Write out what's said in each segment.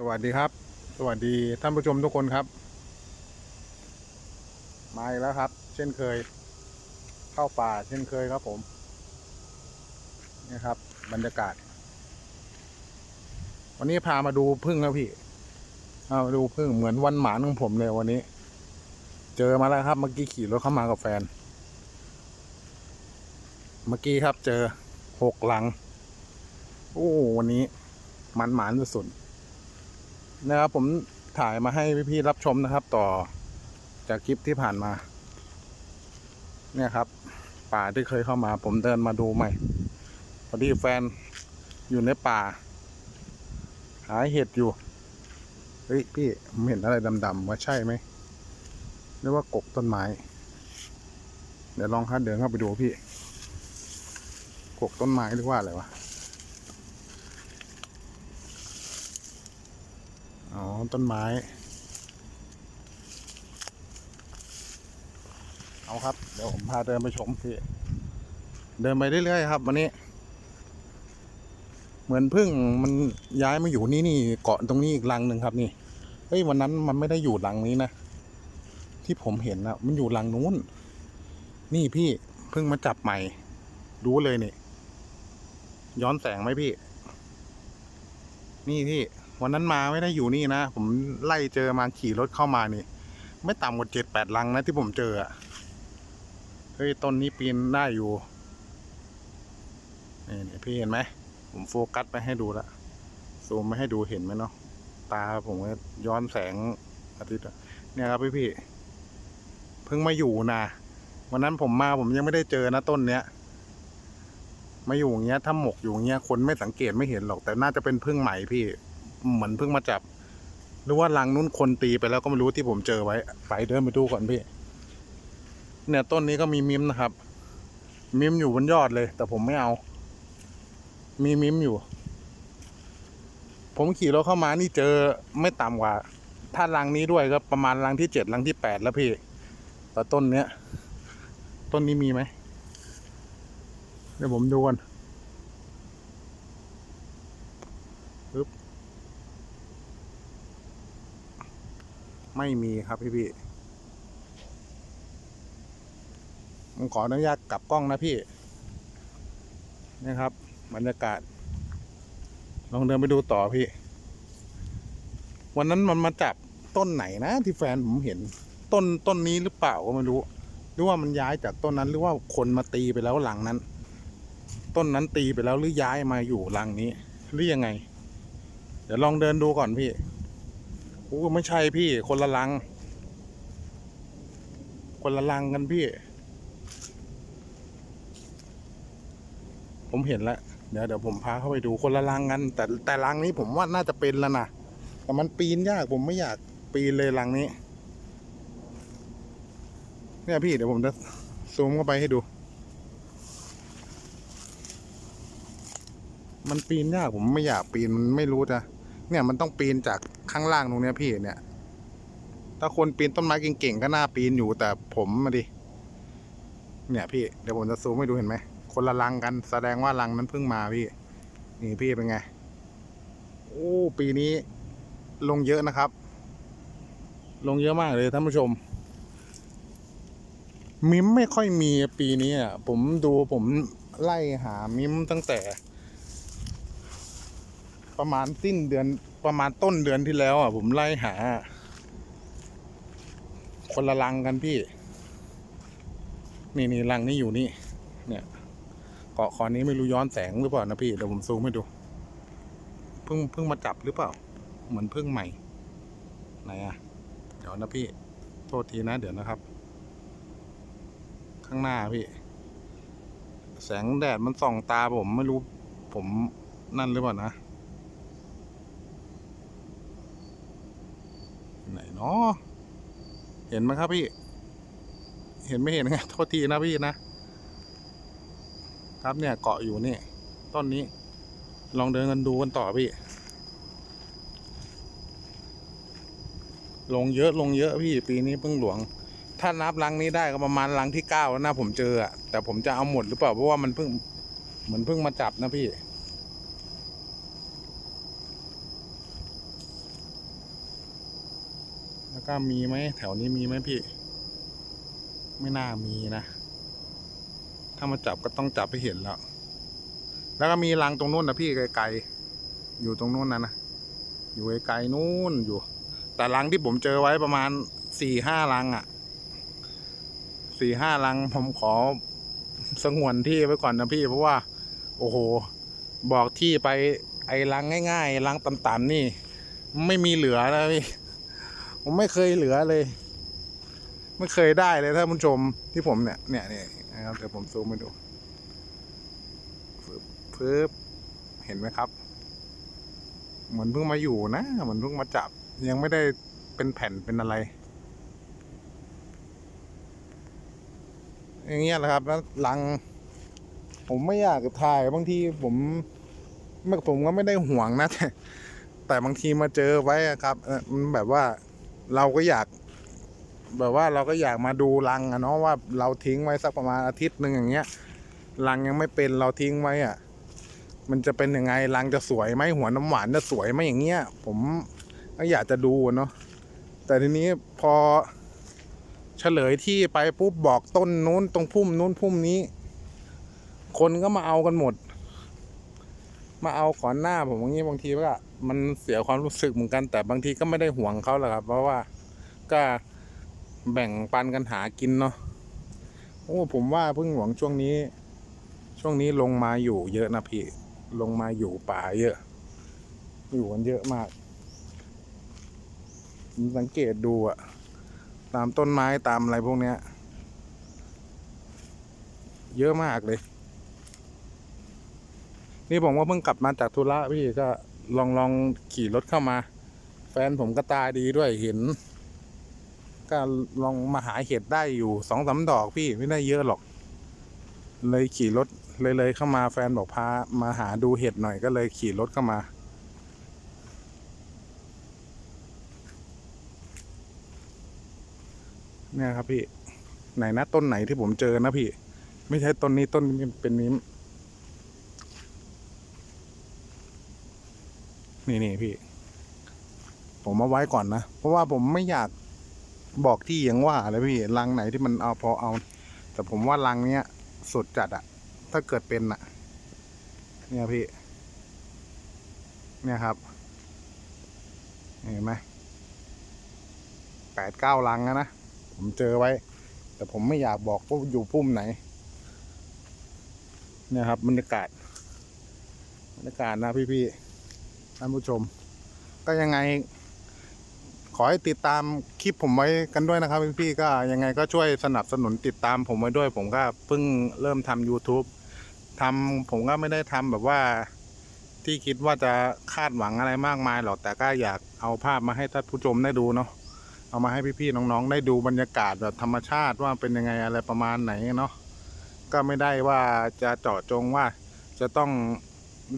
สวัสดีครับ สวัสดีท่านผู้ชมทุกคนครับ มาอีกแล้วครับ เช่นเคย เข้าป่าเช่นเคยครับผมนี่ครับ บรรยากาศ วันนี้พามาดูพึ่งแล้วพี่เอามาดูพึ่งเหมือนวันหมาของผมเลยวันนี้ เจอมาแล้วครับ เมื่อกี้ขี่รถเข้ามากับแฟน เมื่อกี้ครับเจอหกหลังโอ้วันนี้มันหมานสุดๆ นะครับผมถ่ายมาให้พี่ๆรับชมนะครับ ต่อจากคลิปที่ผ่านมา เนี่ยครับ ป่าที่เคยเข้ามา ผมเดินมาดูใหม่ พอดีแฟนอยู่ในป่า หาเห็ดอยู่ เฮ้ยพี่ผมเห็นอะไรดำๆว่าใช่ไหมหรือว่ากกต้นไม้ เดี๋ยวลองคัดเดินเข้าไปดูพี่ กกต้นไม้หรือว่าอะไรวะ อ๋อต้นไม้ เอาครับ เดี๋ยวผมพาเดินไปชมพี่ เดินไปเรื่อยๆครับ วันนี้ เหมือนพึ่งมันย้ายมาอยู่นี่นี่เกาะตรงนี้อีกรังหนึ่งครับนี่ เฮ้ยวันนั้นมันไม่ได้อยู่รังนี้นะ ที่ผมเห็นนะมันอยู่รังนู้น นี่พี่เพิ่งมาจับใหม่ รู้เลยนี่ ย้อนแสงไหมพี่ นี่พี่ วันนั้นมาไม่ได้อยู่นี่นะ ผมไล่เจอมาขี่รถเข้ามานี่ ไม่ต่ำกว่าเจ็ดแปดลังนะที่ผมเจออะเฮ้ยต้นนี้ปีนได้อยู่นี่นพี่เห็นไหม ผมโฟกัสไปให้ดูละซูมไม่ให้ดูเห็นไหมเนาะตาผมก็ย้อนแสงอาทิตย์เนี่ยครับพี่พี่เพิ่งมาอยู่นะวันนั้นผมมาผมยังไม่ได้เจอนะต้นเนี้ยมาอยู่อย่างเงี้ยถ้าหมกอยู่อย่างเงี้ยคนไม่สังเกตไม่เห็นหรอกแต่น่าจะเป็นพึ่งใหม่พี่ เหมือนเพิ่งมาจับ หรือว่ารังนู้นคนตีไปแล้วก็ไม่รู้ที่ผมเจอไว้ ไปเดินไปดูก่อนพี่ เนี่ยต้นนี้ก็มีมิมนะครับ มิมอยู่บนยอดเลย แต่ผมไม่เอา มีมิมอยู่ ผมขี่รถเข้ามานี่เจอไม่ต่ำกว่า ถ้ารังนี้ด้วยก็ประมาณรังที่เจ็ดรังที่แปดแล้วพี่แต่ต้นเนี้ย ต้นนี้มีไหมเดี๋ยวผมดูก่อน ไม่มีครับพี่พี่ผมขออนุญาตกลับกล้องนะพี่นี่ครับ บรรยากาศ ลองเดินไปดูต่อพี่ วันนั้นมันมาจับต้นไหนนะที่แฟนผมเห็น ต้นต้นนี้หรือเปล่าก็ไม่รู้ หรือว่ามันย้ายจากต้นนั้นหรือว่าคนมาตีไปแล้วหลังนั้น ต้นนั้นตีไปแล้วหรือย้ายมาอยู่หลังนี้หรือยังไง เดี๋ยวลองเดินดูก่อนพี่ โอ้ไม่ใช่พี่ คนละลัง คนละลังกันพี่ ผมเห็นแล้ว เดี๋ยวเดี๋ยวผมพาเข้าไปดูคนละลังกัน แต่แต่ลังนี้ผมว่าน่าจะเป็นแล้วนะ แต่มันปีนยากผมไม่อยากปีนเลยลังนี้ เนี่ยพี่เดี๋ยวผมจะซูมเข้าไปให้ดู มันปีนยากผมไม่อยากปีนมันไม่รู้จ้ะ เนี่ยมันต้องปีนจากข้างล่างตรงเนี้ยพี่เนี่ย ถ้าคนปีนต้นไม้เก่งๆก็น่าปีนอยู่แต่ผมมาดิ เนี่ยพี่เดี๋ยวผมจะซูมให้ดูเห็นไหม คนละรังกันแสดงว่ารังนั้นเพิ่งมาพี่ นี่พี่เป็นไง โอ้ปีนี้ลงเยอะนะครับ ลงเยอะมากเลยท่านผู้ชม มิมไม่ค่อยมีปีนี้อะผมดูผมไล่หามิมตั้งแต่ ประมาณสิ้นเดือนประมาณต้นเดือนที่แล้วอะ ผมไล่หา คนละลังกันพี่ นี่นี่ลังนี้อยู่นี่ เนี่ย เกาะคอนี้ไม่รู้ย้อนแสงหรือเปล่านะพี่เดี๋ยวผมซูมให้ดูเพิ่งเพิ่งมาจับหรือเปล่า เหมือนเพิ่งใหม่ ไหนอะ เดี๋ยวนะพี่ โทษทีนะ เดี๋ยวนะครับ ข้างหน้าพี่ แสงแดดมันส่องตาผมไม่รู้ผมนั่นหรือเปล่านะ ไหนเนาะเห็นไหมครับพี่ เห็นไม่เห็นไงโทษทีนะพี่นะ ครับเนี่ยเกาะอยู่นี่ต้นนี้ ลองเดินกันดูกันต่อพี่ ลงเยอะลงเยอะพี่ปีนี้เพิ่งหลวง ถ้านับรังนี้ได้ก็ประมาณรังที่เก้าแล้วนะผมเจออะแต่ผมจะเอาหมดหรือเปล่าเพราะว่ามันเพิ่งเหมือนเพิ่งมาจับนะพี่ แล้วก็มีไหมแถวนี้มีไหมพี่ ไม่น่ามีนะ ถ้ามาจับก็ต้องจับให้เห็นแล้ว แล้วก็มีรังตรงนู้นนะพี่ไกลๆอยู่ตรงนู้นนะนะอยู่ไกลๆนู้นอยู่ แต่รังที่ผมเจอไว้ประมาณสี่ห้ารังอะ่ะสี่ห้ารังผมขอสงวนที่ไว้ก่อนนะพี่ เพราะว่า โอ้โห บอกที่ไปไอ้รังง่ายๆรังต่ำๆนี่ ไม่มีเหลือนะพี่ ผมไม่เคยเหลือเลย ไม่เคยได้เลยท่านผู้ชมที่ผมเนี่ยเนี่ยเนี่ยนะครับเดี๋ยวผมซูมให้ดูปึ๊บปึ๊บเห็นไหมครับ เหมือนเพิ่งมาอยู่นะเหมือนเพิ่งมาจับ ยังไม่ได้เป็นแผ่นเป็นอะไร อย่างเงี้ยแหละครับแล้วลัง ผมไม่อยากถ่ายบางทีผมไม่ผมก็ไม่ได้ห่วงนะแต่แต่บางทีมาเจอไว้ครับมันแบบว่า เราก็อยาก แบบว่าเราก็อยากมาดูรังอะเนาะว่าเราทิ้งไว้สักประมาณอาทิตย์หนึ่งอย่างเงี้ยรังยังไม่เป็นเราทิ้งไว้อะมันจะเป็นยังไงรังจะสวยไหมหัวน้ำหวานจะสวยไหมอย่างเงี้ย ผมก็อยากจะดูเนาะแต่ทีนี้พอเฉลยที่ไปปุ๊บบอกต้นนู้นตรงพุ่มนู้นพุ่มนี้ คนก็มาเอากันหมด มาเอาก่อนหน้าผมอย่างนี้บางทีก็ มันเสียความรู้สึกเหมือนกัน แต่บางทีก็ไม่ได้ห่วงเขาหรอกครับ เพราะว่าก็แบ่งปันกันหากินเนาะโอ้ผมว่าพึ่งหลวงช่วงนี้ ช่วงนี้ลงมาอยู่เยอะนะพี่ ลงมาอยู่ป่าเยอะ อยู่กันเยอะมากมสังเกตดูอะตามต้นไม้ตามอะไรพวกเนี้ย เยอะมากเลย นี่ผมก็เพิ่งกลับมาจากธุระพี่ก็ ลองลองขี่รถเข้ามา แฟนผมก็ตาดีด้วยเห็น ก็ลองมาหาเห็ดได้อยู่สองสามดอกพี่ไม่ได้เยอะหรอก เลยขี่รถเลยเลยเข้ามาแฟนบอกพามาหาดูเห็ดหน่อยก็เลยขี่รถเข้ามาเนี่ยครับพี่ ไหนนะต้นไหนที่ผมเจอนะพี่ ไม่ใช่ต้นนี้ต้นนี้เป็นนิ้ม นี่นี่พี่ ผมเอาไว้ก่อนนะ เพราะว่าผมไม่อยากบอกที่อย่างว่าเลยพี่รังไหนที่มันเอาพอเอา แต่ผมว่ารังเนี้ยสุดจัดอะถ้าเกิดเป็นอะเนี่ยพี่ เนี่ยครับ เห็นไหมแปดเก้ารังอะนะ ผมเจอไว้ แต่ผมไม่อยากบอกว่าอยู่พุ่มไหน เนี่ยครับบรรยากาศบรรยากาศนะพี่ๆ ท่านผู้ชม ก็ยังไง ขอให้ติดตามคลิปผมไว้กันด้วยนะครับพี่ๆก็ยังไงก็ช่วยสนับสนุนติดตามผมไว้ด้วย ผมก็เพิ่งเริ่มทำ YouTube ทำผมก็ไม่ได้ทำแบบว่าที่คิดว่าจะคาดหวังอะไรมากมายหรอกแต่ก็อยากเอาภาพมาให้ท่านผู้ชมได้ดูเนาะเอามาให้พี่ๆน้องๆ ได้ดูบรรยากาศแบบธรรมชาติว่าเป็นยังไงอะไรประมาณไหนเนาะก็ไม่ได้ว่าจะเจาะจงว่าจะต้อง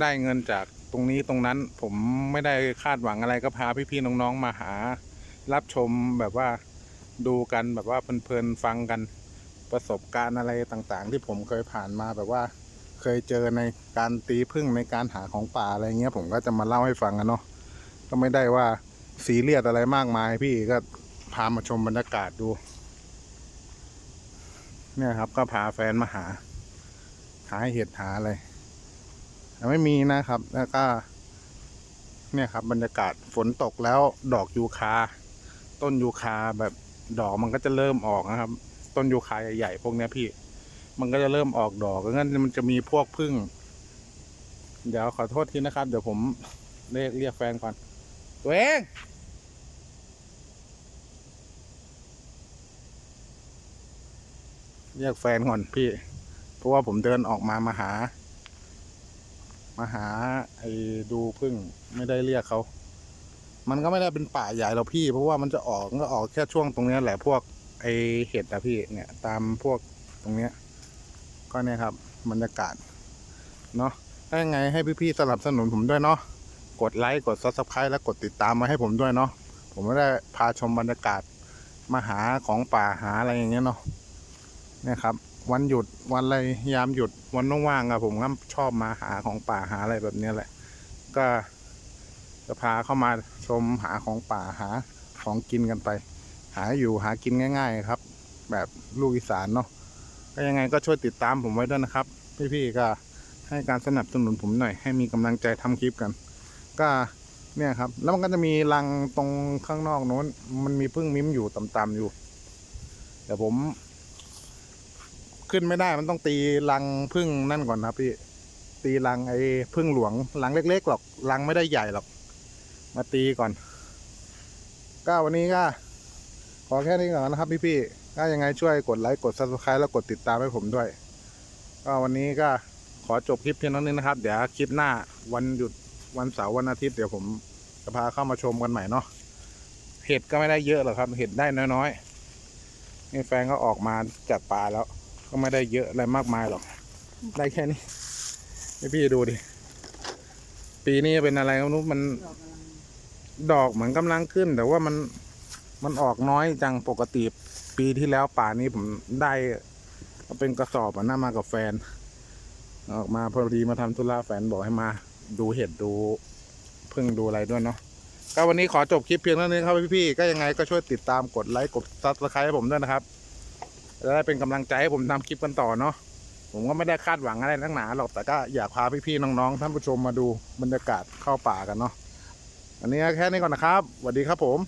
ได้เงินจาก ตรงนี้ตรงนั้นผมไม่ได้คาดหวังอะไรก็พาพี่ๆน้องๆมาหา รับชมแบบว่าดูกันแบบว่าเพลินๆฟังกันประสบการณ์อะไรต่างๆ ที่ผมเคยผ่านมาแบบว่าเคยเจอในการตีพึ่งในการหาของป่าอะไรเงี้ยผมก็จะมาเล่าให้ฟังกันเนาะก็ไม่ได้ว่าซีเรียสอะไรมากมาย พี่ก็พามาชมบรรยากาศดู เนี่ยครับก็พาแฟนมาหา หาเห็ดหาอะไร ไม่มีนะครับ แล้วก็เนี่ยครับบรรยากาศฝนตกแล้วดอกยูคา ต้นยูคาแบบดอกมันก็จะเริ่มออกนะครับ ต้นยูคาใหญ่ๆพวกนี้พี่ มันก็จะเริ่มออกดอกงั้นมันจะมีพวกพึ่ง เดี๋ยวขอโทษทีนะครับ เดี๋ยวผมเรียกเรียกแฟนก่อนตัวเองเรียกแฟนก่อนพี่ เพราะว่าผมเดินออกมามาหา มาหาไอ้ดูพึ่งไม่ได้เรียกเขา มันก็ไม่ได้เป็นป่าใหญ่หรอกพี่ เพราะว่ามันจะออกก็ออกแค่ช่วงตรงนี้แหละพวกไอ้เห็ดอะพี่เนี่ย ตามพวกตรงเนี้ย ก็เนี่ยครับบรรยากาศเนาะถ้ายังไงให้พี่ๆสนับสนุนผมด้วยเนาะกดไลค์กดซับสไครต์และกดติดตามมาให้ผมด้วยเนาะผมไม่ได้พาชมบรรยากาศมาหาของป่าหาอะไรอย่างเงี้ยเนาะเนี่ยครับ วันหยุดวันอะไรยามหยุดวันว่างๆอะผมก็ชอบมาหาของป่าหาอะไรแบบนี้แหละ ก็จะพาเข้ามาชมหาของป่าหาของกินกันไป หาอยู่หากินง่าย ๆ ครับ แบบลูกอีสานเนาะก็ยังไงก็ช่วยติดตามผมไว้ด้วยนะครับ พี่ๆก็ให้การสนับสนุนผมหน่อย ให้มีกำลังใจทำคลิปกัน ก็เนี่ยครับ แล้วมันก็จะมีรังตรงข้างนอกโน้น มันมีพึ่งมิ้มอยู่ต่ำๆอยู่ แต่ผม ขึ้นไม่ได้มันต้องตีรังพึ่งนั่นก่อนครับพี่ ตีรังไอ้พึ่งหลวงรังเล็กๆหรอกรังไม่ได้ใหญ่หรอก มาตีก่อน ก็วันนี้ก็ขอแค่นี้ก่อนนะครับพี่ๆก็ยังไงช่วยกดไลค์กด subscribe แล้วกดติดตามให้ผมด้วย ก็วันนี้ก็ขอจบคลิปเพียงเท่านี้นะครับ เดี๋ยวคลิปหน้าวันหยุดวันเสาร์วันอาทิตย์เดี๋ยวผมจะพาเข้ามาชมกันใหม่เนาะเห็ดก็ไม่ได้เยอะหรอกครับ เห็ดได้น้อยๆนี่แฟนก็ออกมาจากป่าแล้ว ก็ไม่ได้เยอะอะไรมากมายหรอก ได้แค่นี้ให้พี่ดูดิ ปีนี้เป็นอะไรก็ไม่รู้มันดอกเหมือนกำลังขึ้น แต่ว่ามันมันออกน้อยจังปกติปีที่แล้วป่านี้ผมได้เป็นกระสอบอะน่ามากับแฟน ออกมาพอดีมาทำธุระแฟนบอกให้มา ดูเห็ดดูพึ่งดูอะไรด้วยเนาะก็วันนี้ขอจบคลิปเพียงเท่านี้ครับพี่ๆก็ยังไงก็ช่วยติดตามกดไลค์กดซับสไครต์ให้ผมด้วยนะครับ จะได้เป็นกำลังใจให้ผมทำคลิปกันต่อเนาะผมก็ไม่ได้คาดหวังอะไรนักหนาหรอกแต่ก็อยากพาพี่ๆน้องๆท่านผู้ชมมาดูบรรยากาศเข้าป่ากันเนาะอันนี้แค่นี้ก่อนนะครับสวัสดีครับผม